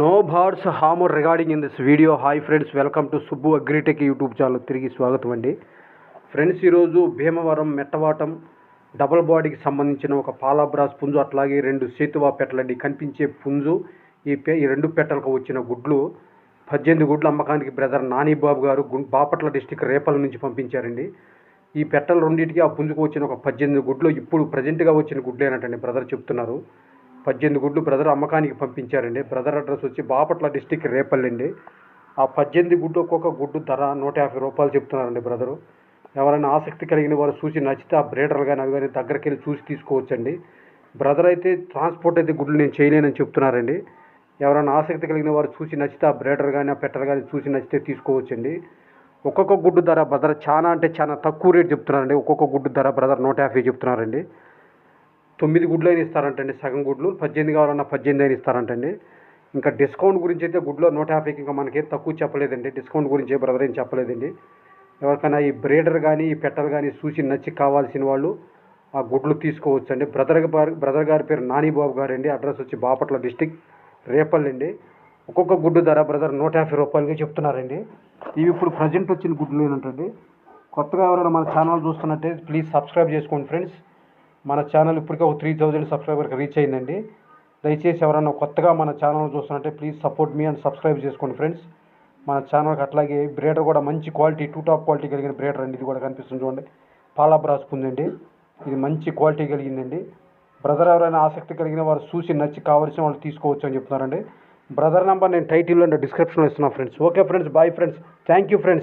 No birds hammer regarding in this video hi friends welcome to Subbu agritech YouTube channel తిరిగి స్వాగతం అండి. Friends ఈరోజు Bhimavaram మెట్టవాటం double బాడీకి సంబంధించిన ఒక పాలాబ్రాస్ పుంజు అట్లాగే రెండు సేతువా పెట్టలండి. కనిపించే పుంజు ఈ ఈ రెండు పెట్టలకు వచ్చిన గుడ్లు పద్దెనిమిది గుడ్లు అమ్మకానికి బ్రదర్ నానిబాబు గారు బాపట్ల డిస్టిక్ రేపల నుంచి పంపించారండి. ఈ పెట్టలు రెండింటికి ఆ పుంజుకు వచ్చిన ఒక పద్దెనిమిది గుడ్లు ఇప్పుడు ప్రజెంట్గా వచ్చిన గుడ్లేనటండి బ్రదర్ చెప్తున్నారు. పద్దెనిమిది గుడ్లు బ్రదర్ అమ్మకానికి పంపించారండి. బ్రదర్ అడ్రస్ వచ్చి బాపట్ల డిస్టిక్ రేపల్లి అండి. ఆ పద్దెనిమిది గుడ్డు ఒక్కొక్క గుడ్డు ధర నూట యాభై రూపాయలు చెప్తున్నారండి బ్రదరు. ఎవరైనా ఆసక్తి కలిగిన వారు చూసి నచ్చితే ఆ బ్రేడర్లు కానీ అవి కానీ దగ్గరికి వెళ్ళి చూసి తీసుకోవచ్చండి. బ్రదర్ అయితే ట్రాన్స్పోర్ట్ అయితే గుడ్లు నేను చేయలేనని చెప్తున్నారండి. ఎవరైనా ఆసక్తి కలిగిన వారు చూసి నచ్చితే ఆ బ్రేడర్ కానీ ఆ పెట్టర్ కానీ చూసి నచ్చితే తీసుకోవచ్చండి. ఒక్కొక్క గుడ్డు ధర బ్రదర్ చాలా అంటే చాలా తక్కువ రేట్ చెప్తున్నారండి. ఒక్కొక్క గుడ్డు ధర బ్రదర్ నూట యాభై చెప్తున్నారండి. తొమ్మిది గుడ్లు అయినా ఇస్తారంటండి. సగం గుడ్లు పద్దెనిమిది కావాలన్నా పద్దెనిమిది అయినా ఇస్తారంటండి. ఇంకా డిస్కౌంట్ గురించి అయితే గుడ్లో నూట యాభైకి ఇంకా మనకి తక్కువ చెప్పలేదండి. డిస్కౌంట్ గురించి బ్రదర్ ఏం చెప్పలేదండి. ఎవరికైనా ఈ బ్రేడర్ కానీ ఈ పెట్టలు కానీ చూసి నచ్చి కావాల్సిన వాళ్ళు ఆ గుడ్లు తీసుకోవచ్చండి. బ్రదర్ గారు బ్రదర్ గారి పేరు నానిబాబు గారు అండి అడ్రస్ వచ్చి బాపట్ల డిస్టిక్ రేపల్లి అండి. ఒక్కొక్క గుడ్డు ధర బ్రదర్ నూట యాభై రూపాయలుగా చెప్తున్నారండి. ఇవి ఇప్పుడు ప్రజెంట్ వచ్చిన గుడ్లు ఏంటంటే కొత్తగా ఎవరైనా మన ఛానల్ చూస్తున్నట్టే ప్లీజ్ సబ్స్క్రైబ్ చేసుకోండి ఫ్రెండ్స్. మన ఛానల్ ఇప్పటికే ఒక త్రీ థౌజండ్ సబ్స్క్రైబర్కి రీచ్ అయిందండి. దయచేసి ఎవరైనా కొత్తగా మన ఛానల్ చూస్తున్నట్టే please support me and subscribe చేసుకోండి ఫ్రెండ్స్ మన ఛానల్కి అట్లాగే బ్రేడర్ కూడా మంచి క్వాలిటీ టూ టాప్ క్వాలిటీ కలిగిన బ్రేడర్ అండి. ఇది కూడా కనిపిస్తుంది చూడండి. పాలాబ్రాస్ ఉందండి. ఇది మంచి క్వాలిటీ కలిగిందండి. బ్రదర్ ఎవరైనా ఆసక్తి కలిగిన వారు చూసి నచ్చి కావాల్సిన వాళ్ళు తీసుకోవచ్చు అని చెప్తున్నారండి. బ్రదర్ నెంబర్ నేను టైటిల్లో డిస్క్రిప్షన్లో ఇస్తున్నాను friends okay friends bye friends thank you friends